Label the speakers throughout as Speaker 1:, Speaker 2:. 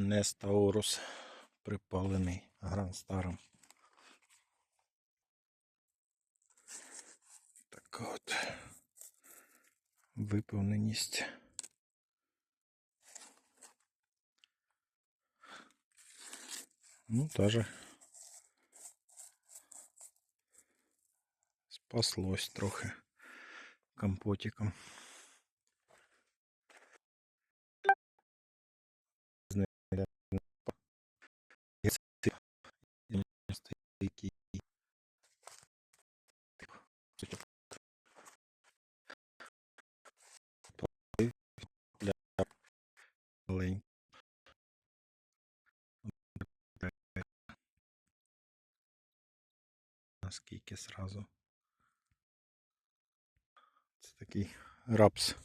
Speaker 1: Нестаурус припалений гранстаром. Така от виповненість. Ну, даже спаслось трохи компотиком. Маленький. Наскільки сразу. Це такий рапс.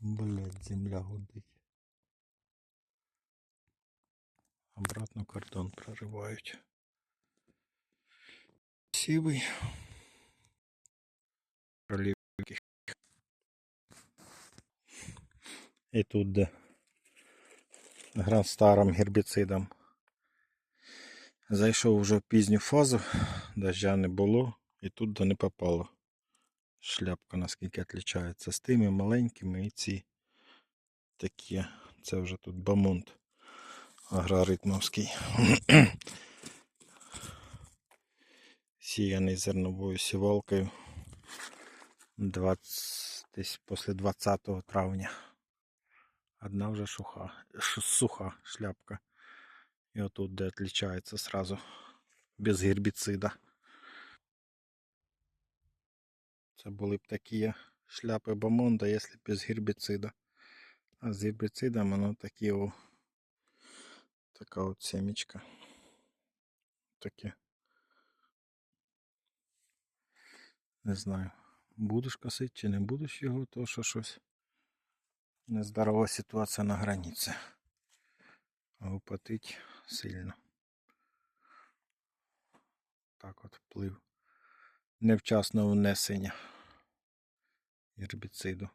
Speaker 1: Блять, земля гудить. Обратно кордон проривають. Сівий. І тут де гранстаром гербіцидом. Зайшов вже в пізню фазу, дождя не було, і тут де не попало. Шляпка наскільки відрізняється з тими маленькими і ці такі. Це вже тут бамонт агроритмовський. Сіяний зерновою сівалкою 20, десь після 20 травня. Одна вже суха, ш- суха шляпка. І отут, де відрізняється сразу без гербіцида. Це були б такі шляпи бомонда, якщо без гербіцида. А з гербіцидом воно такі о, така от семечка. Таке. Не знаю, будеш косити чи не будеш його, то що щось нездорова ситуація на границі. А употить сильно. Так от вплив невчасного внесення гербіциду.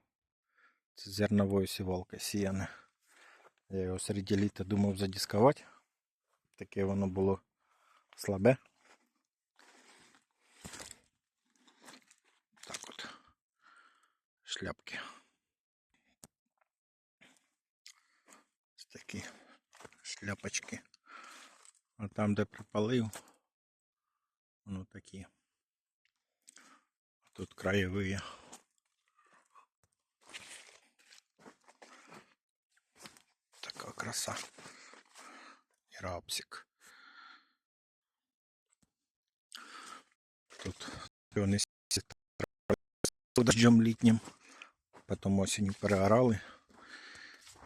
Speaker 1: Це зерновою сівалкою сіяне. Я його серед літа думав задіскувати. Таке воно було слабе. Так от. Шляпки. шляпочки. А там, де припалив, воно такі. Тут краєві. Така краса. І рапсик. Тут вони дождем літнім. Потім осінню переорали.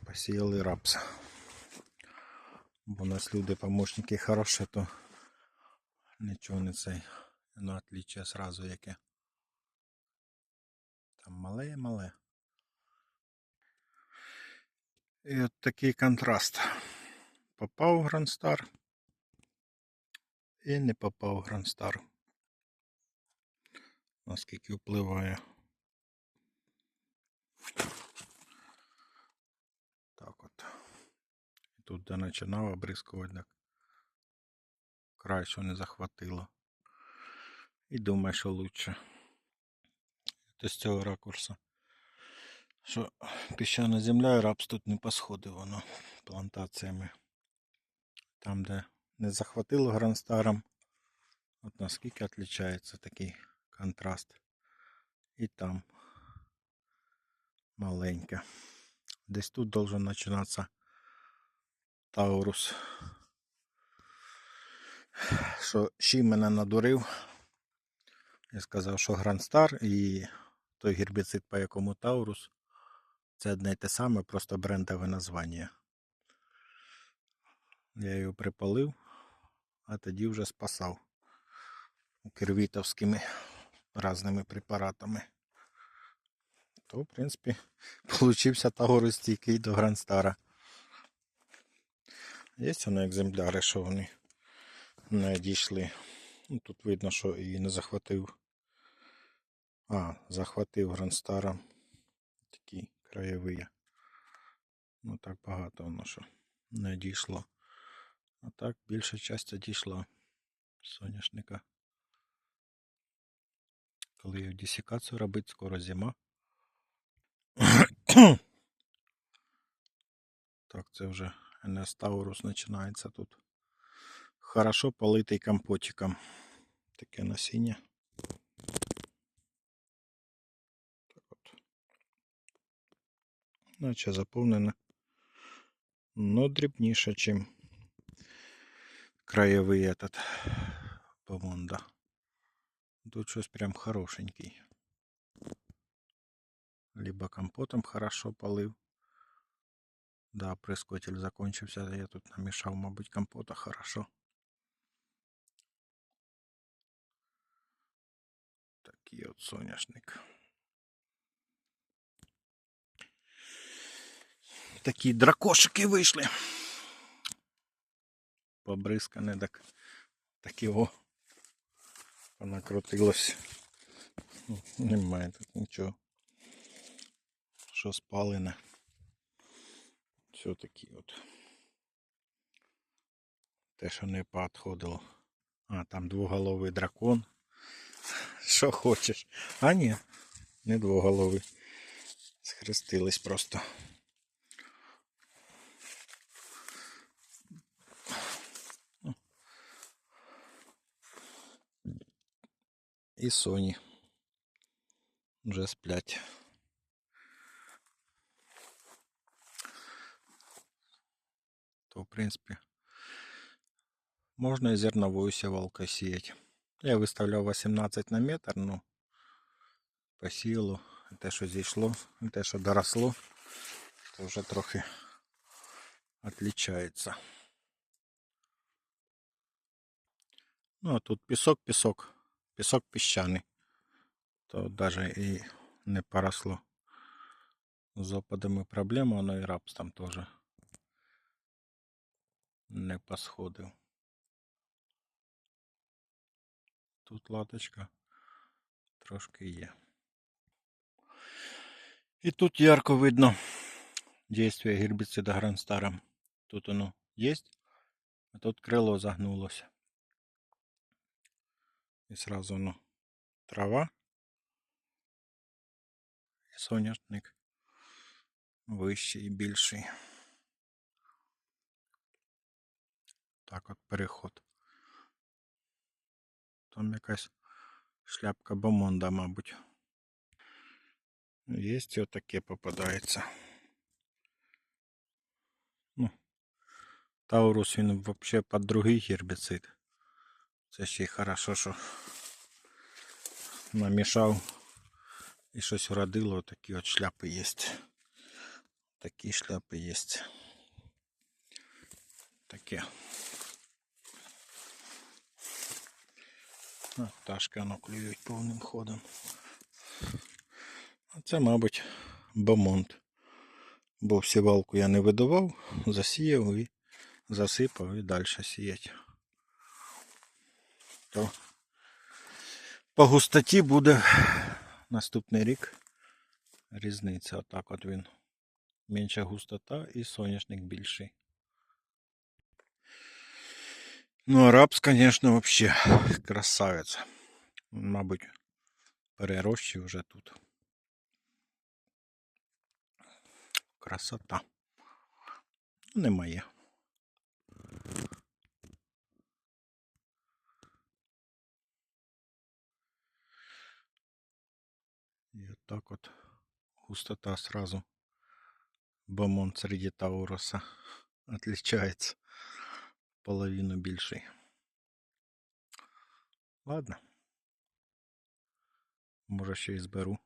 Speaker 1: Посіяли рапса. Бо у нас люди помощники хороші, то нічого не цей. Ну, отличие сразу яке. Там мале-мале. І от такий контраст. Попав Грандстар і не попав Грандстар. Наскільки впливає. Так от. І тут де починав обрискувати, так край, що не захватило. І думаю, що лучше. Це з цього ракурсу. Що піщана земля і рапс тут не посходив воно плантаціями. Там, де не захватило гранстаром, от наскільки відрізняється такий контраст. І там маленьке. Десь тут должен починатися Таурус. Що ще мене надурив. Я сказав, що Грандстар і той гербіцид, по якому Таурус, це одне й те саме, просто брендове названня. Я його припалив, а тоді вже спасав кервітовськими різними препаратами. То, в принципі, получився Таурус стійкий до Грандстара. Є вони екземпляри, що вони не дійшли. Ну, тут видно, що і не захватив. А, захватив Грандстара. Такі краєві. Ну так багато воно що не дійшло. А так більша частина дійшла соняшника. Коли її десікацію робить, скоро зима. Так, це вже НС Таурус починається тут. Хорошо политий компотиком. Таке насіння. Так от. Наче заповнене. Но дрібніше, чим краєвий этот помонда. Тут щось прям хорошенький. Либо компотом хорошо полив. Да, прискотель закончився. Я тут намішав, мабуть, компота хорошо. Такий от соняшник. Такі дракошики вийшли. Побризкане так. Так його понакрутилось. Немає тут нічого. Що спалене. Все такі от. Те, що не поотходило. А, там двоголовий дракон. Що хочеш. А ні, не двоголовий. Схрестились просто. І Соні. Вже сплять. То, в принципі, можна і зерновою сівалкою сіяти. Я виставляв 18 на метр, ну посіяло, і те, що зійшло, і те, що доросло, то вже трохи відрізняється. Ну, а тут пісок, пісок, пісок піщаний. То навіть і не поросло. З опадами проблема, воно і рапс там теж Не посходив. Тут латочка трошки є. І тут ярко видно действие гербицида Гранстара. Тут воно є, а тут крило загнулося. І сразу воно трава і соняшник вищий і більший. Так от переход. Там якась шляпка бомонда, мабуть. Є і отаке попадається. Ну, Таурус він взагалі під другий гербіцид. Це ще й хорошо, що намішав і щось вродило, такі от шляпи є. Такі шляпи є. Таке. Пташки воно клюють повним ходом. А це, мабуть, бомонд. Бо сівалку я не видавав, засіяв і засипав і далі сіять. То по густоті буде наступний рік різниця. Отак от він. Менша густота і соняшник більший. Ну, а рапс, конечно, вообще красавець. Мабуть, перерощив вже тут. Красота. Немає. І отак от густота сразу. Бомон среди Тауруса отличается. Половину більший. Ладно. Може ще й зберу.